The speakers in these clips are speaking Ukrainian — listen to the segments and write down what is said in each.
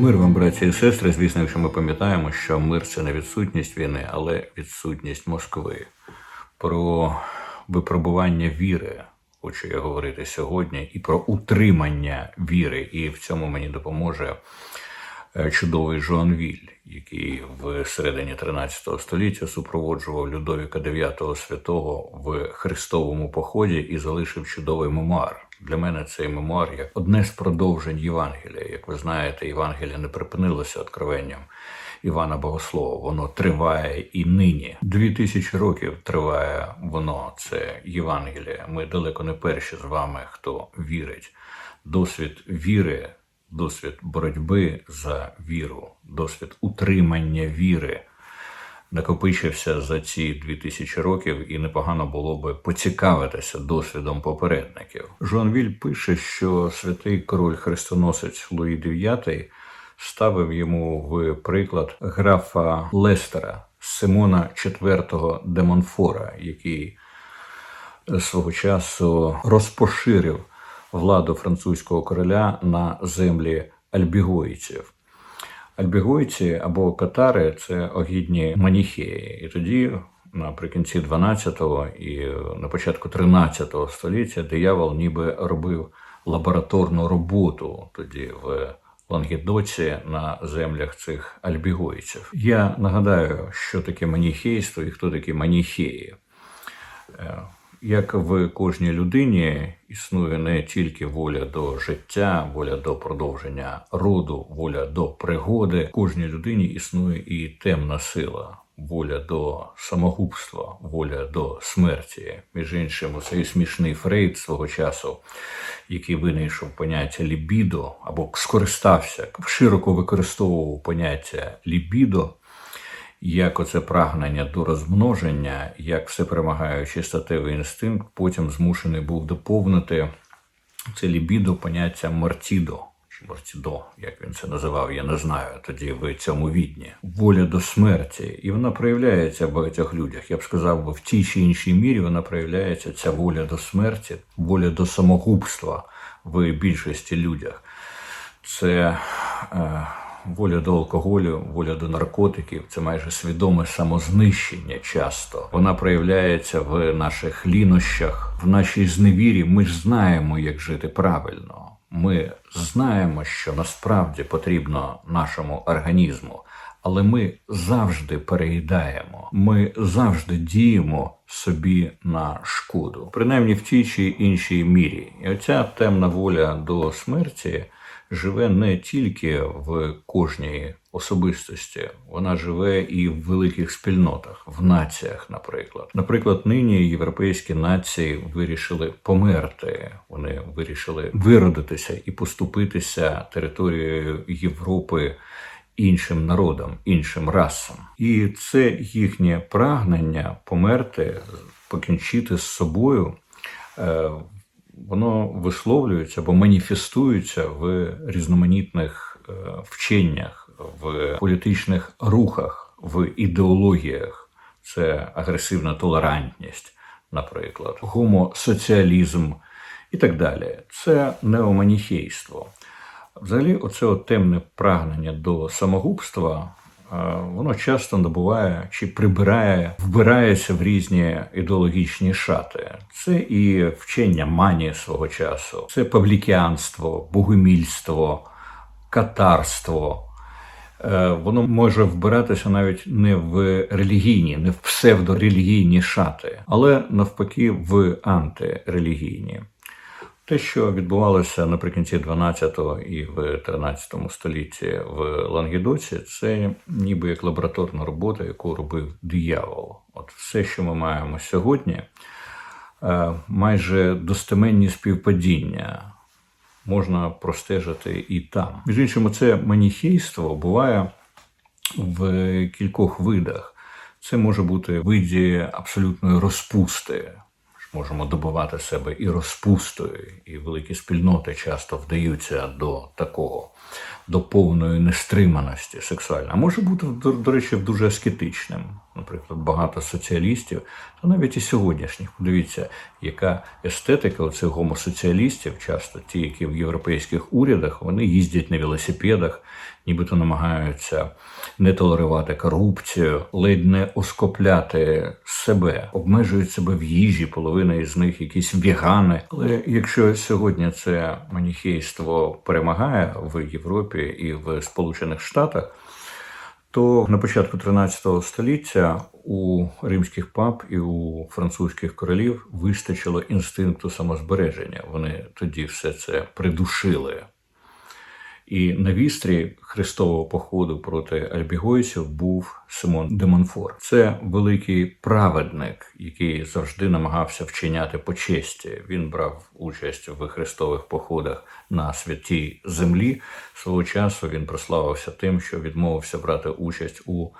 Мир вам, браті і сестри. Звісно, якщо ми пам'ятаємо, що мир це не відсутність війни, але відсутність Москви. Про випробування віри хочу я говорити сьогодні, і про утримання віри. І в цьому мені допоможе чудовий Жоан Віль, який в середині 13 століття супроводжував Людовіка IX святого в Христовому поході і залишив чудовий мемуар. Для мене цей мемуар як одне з продовжень Євангелія. Як ви знаєте, Євангелія не припинилося откровенням Івана Богослова. Воно триває і нині. Дві тисячі років триває воно. Це Євангеліє. Ми далеко не перші з вами, хто вірить. Досвід віри, досвід боротьби за віру, досвід утримання віри накопичився за ці дві тисячі років, і непогано було би поцікавитися досвідом попередників. Жон Віль пише, що святий король хрестоносець Луї IX ставив йому в приклад графа Лестера Симона IV де Монфора, який свого часу розпоширив владу французького короля на землі альбігойців. Альбігойці або катари це огідні маніхеї. І тоді, наприкінці 12-го і на початку 13-го століття, диявол ніби робив лабораторну роботу тоді в Лангедоці на землях цих альбігойців. Я нагадаю, що таке маніхейство і хто такі маніхеї. Як в кожній людині існує не тільки воля до життя, воля до продовження роду, воля до пригоди. В кожній людині існує і темна сила, воля до самогубства, воля до смерті. Між іншим, цей смішний Фрейд свого часу, який винайшов поняття лібідо або скористався, широко використовував поняття лібідо як оце прагнення до розмноження, як всеперемагаючий статевий інстинкт, потім змушений був доповнити це лібідо поняття мартідо. Чи мартідо, як він це називав, я не знаю тоді в цьому відні. Воля до смерті. І вона проявляється в багатьох людях. Я б сказав, бо в тій чи іншій мірі вона проявляється ця воля до смерті, воля до самогубства в більшості людях. Це е, воля до алкоголю, воля до наркотиків це майже свідоме самознищення. Часто вона проявляється в наших лінощах, в нашій зневірі. Ми ж знаємо, як жити правильно. Ми знаємо, що насправді потрібно нашому організму, але ми завжди переїдаємо. Ми завжди діємо собі на шкоду, принаймні в тій чи іншій мірі. І оця темна воля до смерті живе не тільки в кожній особистості, вона живе і в великих спільнотах, в націях, наприклад. Наприклад, нині європейські нації вирішили померти. Вони вирішили виродитися і поступитися територією Європи. Іншим народам, іншим расам, і це їхнє прагнення померти, покінчити з собою, е, воно висловлюється або маніфестується в різноманітних е, вченнях, в політичних рухах, в ідеологіях. Це агресивна толерантність, наприклад, гомосоціалізм і так далі. Це неоманіхейство. Взагалі, оце от темне прагнення до самогубства, воно часто набуває чи прибирає, вбирається в різні ідеологічні шати. Це і вчення манії свого часу, це паблікіанство, богомільство, катарство. Е, Воно може вбиратися навіть не в релігійні, не в псевдорелігійні шати, але навпаки в антирелігійні. Те, що відбувалося наприкінці 12 і в 13 столітті в Лангедоці, це ніби як лабораторна робота, яку робив диявол. От все, що ми маємо сьогодні, е, майже достеменні співпадіння можна простежити і там. Між іншим, це маніхейство буває в кількох видах. Це може бути виді абсолютної розпусти. Можемо добувати себе і розпустою, і великі спільноти часто вдаються до такого, до повної нестриманості сексуальної. А може бути, до, до речі, дуже аскетичним. наприклад, багато соціалістів, та навіть і сьогоднішніх. Подивіться, яка естетика оцих гомосоціалістів, часто ті, які в європейських урядах, вони їздять на велосипедах, нібито намагаються не толерувати корупцію, ледь не оскопляти себе, обмежують себе в їжі, половина із них якісь вегани. Але якщо сьогодні це маніхейство перемагає в Європі і в Сполучених Штатах, то на початку 13 століття у римських пап і у французьких королів вистачило інстинкту самозбереження. Вони тоді все це придушили. І на вістрі хрестового походу проти альбігойців був Симон де Монфор. Це великий праведник, який завжди намагався вчиняти по честі. Він брав участь в хрестових походах на святій землі. Свого часу він прославився тим, що відмовився брати участь у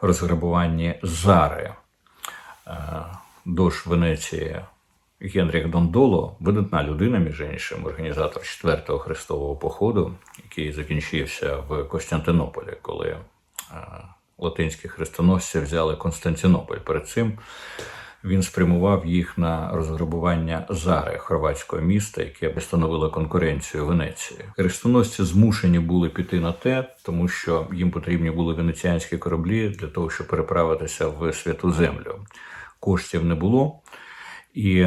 розграбуванні Зари. Е, Дож Венеції Генріх Дондоло, видатна людина, між іншим, організатор четвертого хрестового походу, який закінчився в Костянтинополі, коли е, латинські хрестоносці взяли Константинополь. Перед цим він спрямував їх на розграбування Зари, хорватського міста, яке становило конкуренцію Венеції. Хрестоносці змушені були піти на те, тому що їм потрібні були венеціанські кораблі для того, щоб переправитися в святу землю. Коштів не було. І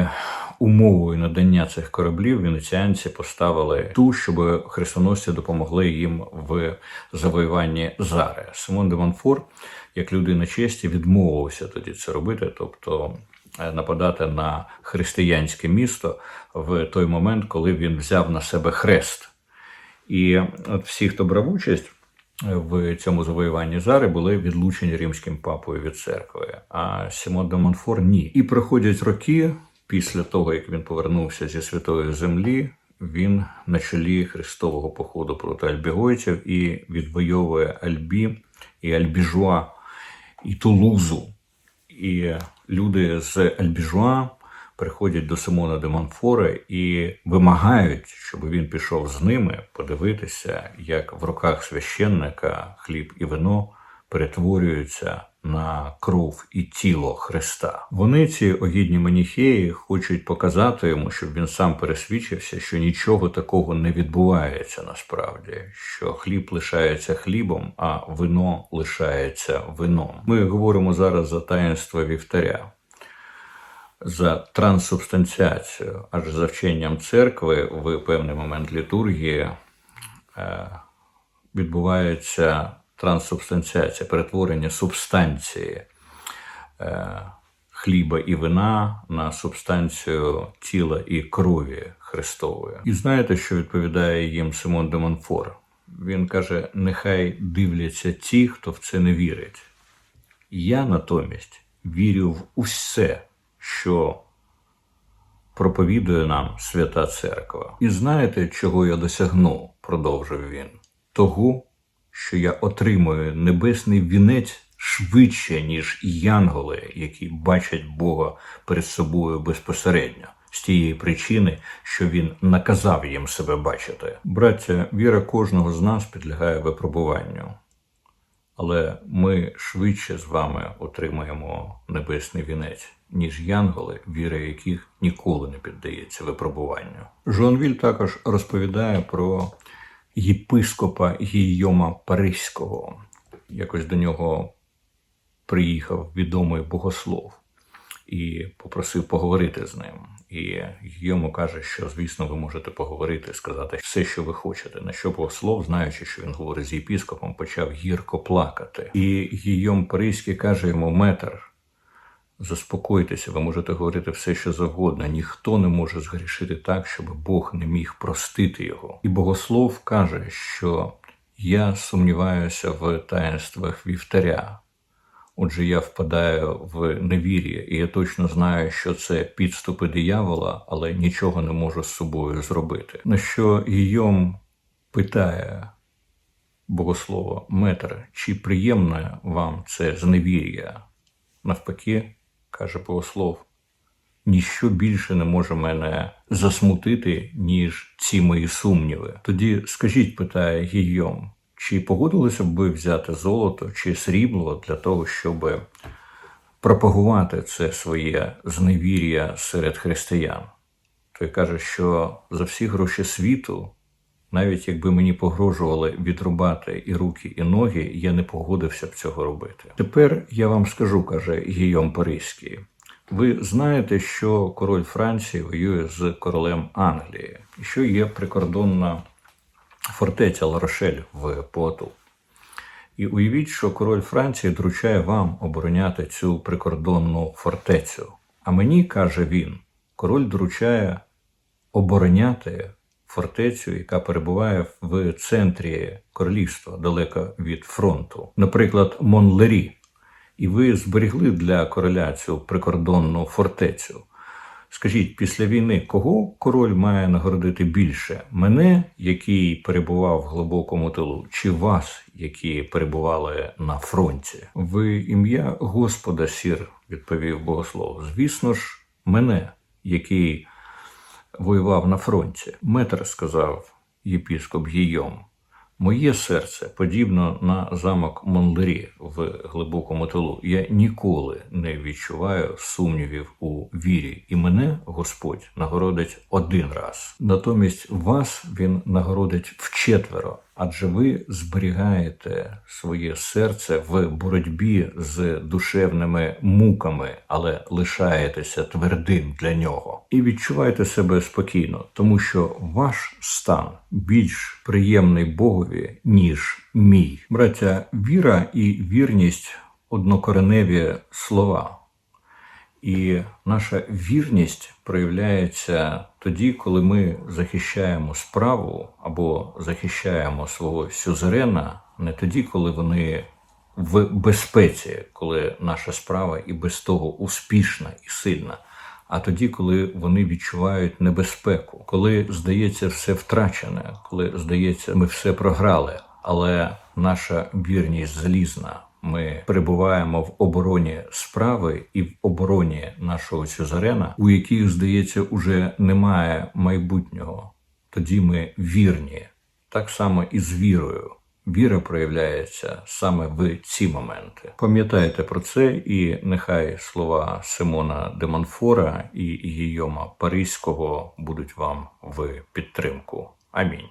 умовою надання цих кораблів венеціанці поставили ту, щоб хрестоносці допомогли їм в завоюванні Зари. Симон де Монфор, як людина честі, відмовився тоді це робити, тобто е, нападати на християнське місто в той момент, коли він взяв на себе хрест. І от всі, хто брав участь в цьому завоюванні Зари, були відлучені римським папою від церкви, а Сімон де Монфор ні. І проходять роки після того, як він повернувся зі святої землі. Він на чолі хрестового походу проти альбігойців і відвоює Альбі і Альбіжуа і Тулузу. І люди з Альбіжуа приходять до Симона де Монфора і вимагають, щоб він пішов з ними подивитися, як в руках священника хліб і вино перетворюються на кров і тіло Христа. Вони, ці огідні маніхеї, хочуть показати йому, щоб він сам пересвідчився, що нічого такого не відбувається насправді, що хліб лишається хлібом, а вино лишається вином. Ми говоримо зараз за таїнство вівтаря за транссубстанціацію, аж за вченням церкви в певний момент літургії е, відбувається транссубстанціація, перетворення субстанції е, хліба і вина на субстанцію тіла і крові Христової. І знаєте, що відповідає їм Симон де Монфор? Він каже: нехай дивляться ті, хто в це не вірить. Я натомість вірю в усе що проповідує нам Свята Церква. І знаєте, чого я досягну, продовжив він, того, що я отримую небесний вінець швидше, ніж янголи, які бачать Бога перед собою безпосередньо. З тієї причини, що він наказав їм себе бачити. Браття, віра кожного з нас підлягає випробуванню, але ми швидше з вами отримаємо небесний вінець ніж янголи, віра яких ніколи не піддається випробуванню. Жонвіль також розповідає про єпископа Гійома Паризького. Якось до нього приїхав відомий богослов і попросив поговорити з ним. І йому каже, що звісно ви можете поговорити, сказати все, що ви хочете. На що богослов, знаючи, що він говорить з єпіскопом, почав гірко плакати. І Гійом Паризький каже йому метр. Заспокойтеся, ви можете говорити все, що завгодно. Ніхто не може згрішити так, щоб Бог не міг простити його. І богослов каже, що я сумніваюся в таїнствах вівтаря. Отже, я впадаю в невір'я, і я точно знаю, що це підступи диявола, але нічого не можу з собою зробити. На що Гійом питає богослова Метре, чи приємне вам це зневір'я? Навпаки, каже богослов, ніщо більше не може мене засмутити, ніж ці мої сумніви. Тоді скажіть, питає Гійом, чи погодилися б взяти золото чи срібло для того, щоб пропагувати це своє зневір'я серед християн. Той каже, що за всі гроші світу, навіть якби мені погрожували відрубати і руки, і ноги, я не погодився б цього робити. Тепер я вам скажу, каже Гійом Паризький. Ви знаєте, що король Франції воює з королем Англії, що є прикордонна фортеця Ларошель в Поту. І уявіть, що король Франції доручає вам обороняти цю прикордонну фортецю. А мені, каже він, король доручає обороняти фортецю, яка перебуває в центрі королівства, далеко від фронту, наприклад, Монлері. І ви зберегли для короля цю прикордонну фортецю. Скажіть, після війни кого король має нагородити більше? Мене, який перебував в глибокому тилу, чи вас, які перебували на фронті? В ім'я Господа сір, відповів богослов. Звісно ж, мене, який воював на фронті. Метр сказав єпіскоп Гійом. Моє серце подібно на замок Монлері в глибокому тилу. Я ніколи не відчуваю сумнівів у вірі, і мене Господь нагородить один раз. Натомість вас він нагородить вчетверо, адже ви зберігаєте своє серце в боротьбі з душевними муками, але лишаєтеся твердим для нього. І відчуваєте себе спокійно, тому що ваш стан більш приємний Богові, ніж мій. Браття, віра і вірність однокореневі слова. І наша вірність проявляється тоді, коли ми захищаємо справу або захищаємо свого сюзерена, не тоді, коли вони в безпеці, коли наша справа і без того успішна і сильна, а тоді, коли вони відчувають небезпеку, коли здається все втрачене, коли здається, ми все програли, але наша вірність залізна. Ми перебуваємо в обороні справи і в обороні нашого сюзерена, у яких, здається, уже немає майбутнього. Тоді ми вірні, так само і з вірою. Віра проявляється саме в ці моменти. Пам'ятайте про це, і нехай слова Симона де Монфора і Гійома Паризького будуть вам в підтримку. Амінь.